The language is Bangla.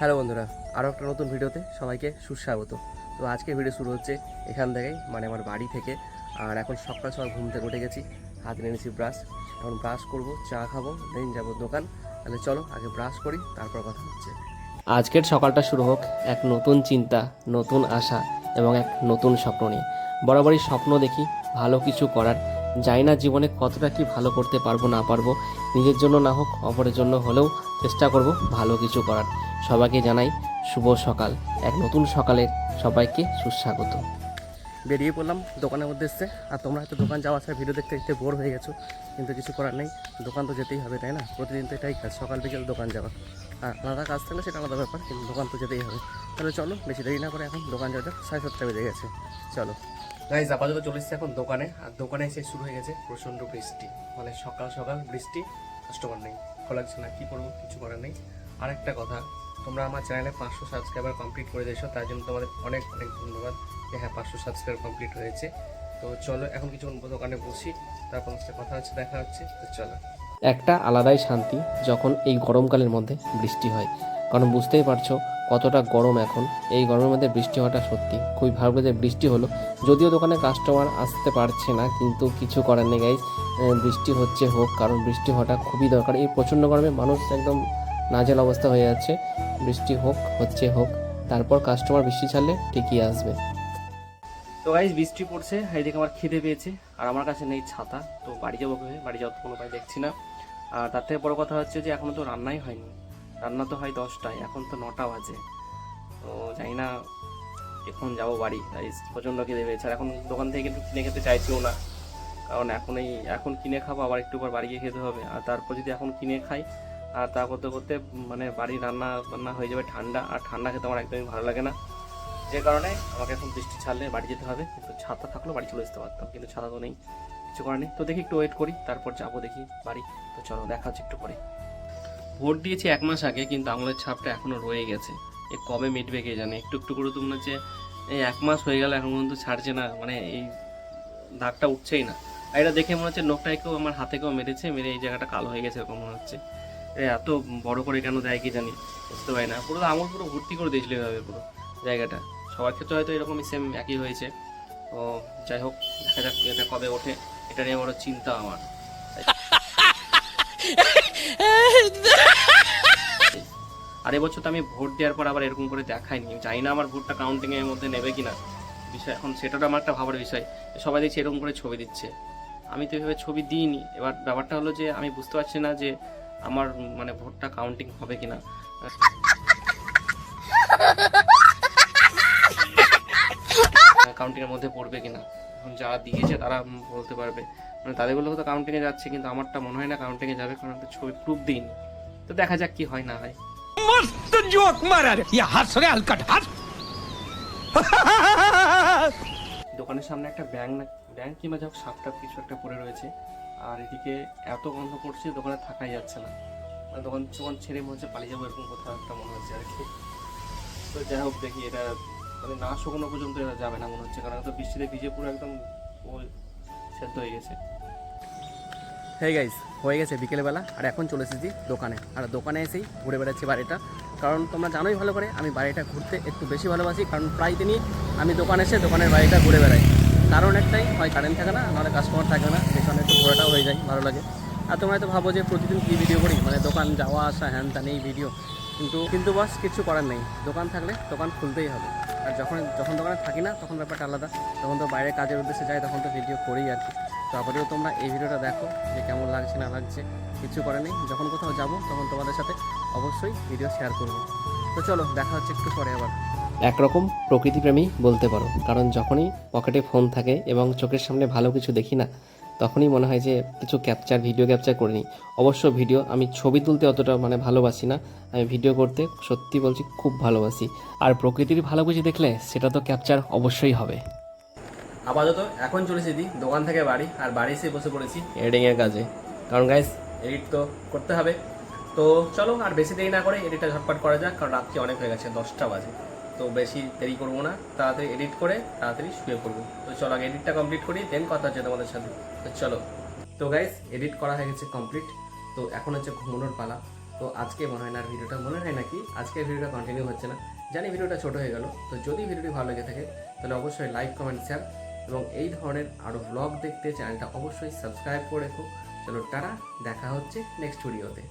হ্যালো বন্ধুরা আরও একটা নতুন ভিডিওতে সবাইকে সুস্বাগত। তো আজকে ভিডিও শুরু হচ্ছে এখান থেকেই মানে আমার বাড়ি থেকে। আর এখন সকাল সকাল ঘুম থেকে উঠে গেছি, হাতে নিয়েছি ব্রাশ এখন ব্রাশ করব, চা খাব, দেন যাব দোকান। তাহলে চলো, আগে ব্রাশ করি, তারপর কথা হচ্ছে। আজকের সকালটা শুরু হোক এক নতুন চিন্তা, নতুন আশা এবং এক নতুন স্বপ্ন নিয়ে। বরাবরই স্বপ্ন দেখি ভালো কিছু করার। জানি না জীবনে কতটা কি ভালো করতে পারব, না পারব। নিজের জন্য না হোক, অপরের জন্য হলেও চেষ্টা করব ভালো কিছু করার। সবাইকে জানাই শুভ সকাল। এক নতুন সকালের সবাইকে সুস্বাগত। বেরিয়ে পড়লাম দোকানের উদ্দেশ্যে আর তোমরা হয়তো দোকান যাওয়া আসার ভিডিও দেখতে দেখতে বোর হয়ে গেছো। কিন্তু কিছু করার নেই। দোকান তো যেতেই হবে তাই না? প্রতিদিন তো এটাই কাজ সকাল বিকেল দোকান যাওয়া। আর আলাদা কাজ থাকলে সেটা আলাদা ব্যাপার কিন্তু দোকান তো যেতেই হবে। তাহলে চলো বেশি দেরি না করে এখন দোকান যাওয়া যাক। সাড়ে সাতটা বেজে গেছে। চলো। গাইজ আপাতত চলে এসেছি এখন দোকানে। আর দোকানে এসে শুরু হয়ে গেছে প্রচণ্ড বৃষ্টি। মানে সকাল সকাল বৃষ্টি কাস্টমার নেই। খোলা না কী করব কিছু করার নেই। আরেকটা কথা, তোমরা আমার চ্যানেলে পাঁচশো সাবস্ক্রাইবার কমপ্লিট করে দিয়েছ, তার জন্য তোমাদের অনেক অনেক ধন্যবাদ যে হ্যাঁ পাঁচশো সাবস্ক্রাইবার কমপ্লিট হয়েছে। তো চলো, এখন কিছুক্ষণ দোকানে বসি, তারপর সাথে কথা হচ্ছে, দেখা হচ্ছে, তো চলো। একটা আলাদাই শান্তি যখন এই গরমকালের মধ্যে বৃষ্টি হয়। কারণ বুঝতেই পারছ কতটা গরম এখন। এই গরমের মধ্যে বৃষ্টি হওয়াটা সত্যি খুবই ভালো যে বৃষ্টি হলো। যদিও দোকানে কাস্টমার আসতে পারছে না, কিন্তু কিছু করার নেই গাইজ বৃষ্টি হচ্ছে হোক, কারণ বৃষ্টি হওয়াটা খুবই দরকার। এই প্রচণ্ড গরমে মানুষ একদম নাজেল অবস্থা হয়ে যাচ্ছে। বৃষ্টি হোক, হচ্ছে হোক, তারপর কাস্টমার বৃষ্টি ছাড়লে ঠিকই আসবে। তো গাইজ বৃষ্টি পড়ছে এইদিকে আমার খিদে পেয়েছে, আর আমার কাছে নেই ছাতা, তো বাড়ি যাব ভেবে বাড়ি যাওয়ার কোনো উপায় দেখছি না। আর তার থেকে বড় কথা হচ্ছে যে এখনও তো রান্নাই হয়নি। রান্না তো হয় দশটায়, এখন তো নটা বাজে। তো জানি না এখন যাব বাড়ি। প্রচণ্ড খিদে পেয়েছে। আর এখন দোকান থেকে কিন্তু কিনে খেতে চাইছিও না। কারণ এখন এই এখন কিনে খাব, আবার একটু পর বাড়ি গিয়ে খেতে হবে। আর তারপর যদি এখন কিনে খাই আর তা করতে করতে মানে বাড়ির রান্না বান্না হয়ে যাবে ঠান্ডা, আর ঠান্ডা খেতে আমার একদমই ভালো লাগে না। যে কারণে আমাকে এখন বৃষ্টি ছাড়লে বাড়ি যেতে হবে। কিন্তু ছাতা থাকলেও বাড়ি চলে আসতে পারতাম, কিন্তু ছাতা তো নেই, কিছু করার নেই। তো দেখি একটু ওয়েট করি, তারপর যাব দেখি বাড়ি। তো চলো, দেখা হচ্ছে একটু পরে। ভোট দিয়েছি এক মাস আগে, কিন্তু আঙুলের ছাপটা এখনও রয়ে গেছে। এ কবে মিটবে কে জানে? একটু একটু করে তো মনে হচ্ছে এই এক মাস হয়ে গেল, এখন পর্যন্ত ছাড়ছে না মানে এই দাগটা উঠছেই না। আর এটা দেখে মনে হচ্ছে নোকটাকেও আমার হাতে কেউ মেরেছে, মেরে এই জায়গাটা কালো হয়ে গেছে, এরকম মনে হচ্ছে। এত বড় করে কেন দেয় কি জানি, বুঝতে পারি না। পুরো আঙুল পুরো ভর্তি করে দিয়েছিল এভাবে পুরো জায়গাটা। সবার ক্ষেত্রে হয়তো এরকমই সেম একই হয়েছে। তো যাই হোক, দেখা যাক এটা কবে ওঠে। এটা নিয়ে বড় চিন্তা আমার। আর এবছর তো আমি ভোট দেওয়ার পর আবার এরকম করে দেখাইনি। জানি না আমার ভোটটা কাউন্টিং এর মধ্যে নেবে কিনা। বিষয় এখন সেটাও আমার একটা ভাবার বিষয়। সবাই দেখছি এরকম করে ছবি দিচ্ছে। আমি তো এভাবে ছবি দিইনি। এবার ব্যাপারটা হলো যে, আমি বুঝতে পারছি না যে আমার মানে ভোটটা কাউন্টিং হবে কিনা? কাউন্টিংয়ের মধ্যে পড়বে কিনা? এখন যারা দিয়েছে তারা বলতে পারবে। মানে তাদেরগুলো তো কাউন্টিংয়ে যাচ্ছে কিন্তু আমারটা মনে হয় না কাউন্টিংয়ে যাবে কারণ একটা ছবি প্রুফ দিন তো দেখা যাক কি হয় না হয়। মস্ত জোক মারার ইয়া হাস রে আলকাট হাস দোকানের সামনে একটা ব্যাংক না ব্যাংক কিংবা যাক সাপটা কিছু একটা পড়ে রয়েছে। আর এদিকে এত গন্ধ করছে দোকানে থাকাই যাচ্ছে না। মানে দোকান দোকান ছেড়ে মনে হচ্ছে পালিয়ে যাব, এরকম কোথাও একটা মনে হচ্ছে আর কি। তো যাই হোক, দেখি এটা মানে না শুকনো পর্যন্ত এটা যাবে না মনে হচ্ছে, কারণ তো বৃষ্টিতে ভিজে পুরো একদম সেদ্ধ হয়ে গেছে। হ্যাঁ গাইস হয়ে গেছে বিকেলবেলা, আর এখন চলে এসেছি দোকানে। আর দোকানে এসেই ঘুরে বেড়াচ্ছি বাড়িটা। কারণ তোমরা জানোই ভালো করে, আমি বাড়িটা ঘুরতে একটু বেশি ভালোবাসি, কারণ প্রায় দিনই আমি দোকানে এসে দোকানের বাড়িটা ঘুরে বেড়াই। কারণ একটাই, হয় কারেন্ট থাকে না, নাহলে কাস্টমার থাকে না একটু ঘোরাটাও হয়ে যায়, ভালো লাগে। আর তোমরা হয়তো ভাবো যে প্রতিদিন কী ভিডিও করি? মানে দোকান যাওয়া, আসা, হ্যান ত্যান, এই ভিডিও কিন্তু কিন্তু বাস কিছু করার নেই। দোকান থাকলে দোকান খুলতেই হবে। আর যখন যখন দোকানে থাকি না, তখন ব্যাপারটা আলাদা। তখন তো বাইরে কাজের উদ্দেশ্যে যাই, তখন তো ভিডিও করি আর কি। তো আপাতত তোমরা এই ভিডিওটা দেখো যে কেমন লাগছে, না লাগছে। কিছু করে নেই। যখন কোথাও যাব, তখন তোমাদের সাথে অবশ্যই ভিডিও শেয়ার করব। তো চলো, দেখা হচ্ছে একটু পরে আবার। একরকম প্রকৃতিপ্রেমী বলতে পারো। কারণ যখনই পকেটে ফোন থাকে এবং চোখের সামনে ভালো কিছু দেখি না তখনই মনে হয় যে কিছু ক্যাপচার ভিডিও ক্যাপচার করে নিই অবশ্য ভিডিও আমি ছবি তুলতে অতটা মানে ভালোবাসি না। আমি ভিডিও করতে সত্যি বলছি খুব ভালোবাসি। আর প্রকৃতির ভালো কিছু দেখলে সেটা তো ক্যাপচার অবশ্যই হবে। আপাতত এখন চলে এসেছি দোকান থেকে বাড়ি, আর বাড়ি এসে বসে পড়েছি এডিটিংয়ের কাজে। কারণ গাইস এডিট তো করতে হবে। তো চলো আর বেশি দেরি না করে এডিটটা ঝটপট করা যাক, কারণ রাত্রি অনেক হয়ে গেছে, দশটা বাজে। তো বেশি দেরি করব না। তাড়াতাড়ি এডিট করে তাড়াতাড়ি শুয়ে পড়ব। তো চলো আগে এডিটটা কমপ্লিট করি দেন কথা হচ্ছে তোমাদের সাথে। তো চলো। তো গাইস এডিট করা হয়ে গেছে কমপ্লিট তো এখন হচ্ছে ঘুমানোর পালা। তো আজকে মনে হয় না আর ভিডিওটা মনে হয় নাকি? আজকের ভিডিওটা কন্টিনিউ হচ্ছে না। জানি ভিডিওটা ছোট হয়ে গেল। তো যদি ভিডিওটি ভালো লেগে থাকে, তাহলে অবশ্যই লাইক কমেন্ট শেয়ার এবং এই ধরনের আরও ব্লগ দেখতে চ্যানেলটা অবশ্যই সাবস্ক্রাইব করে রেখো। চলো টাটা, দেখা হচ্ছে নেক্সট ভিডিওতে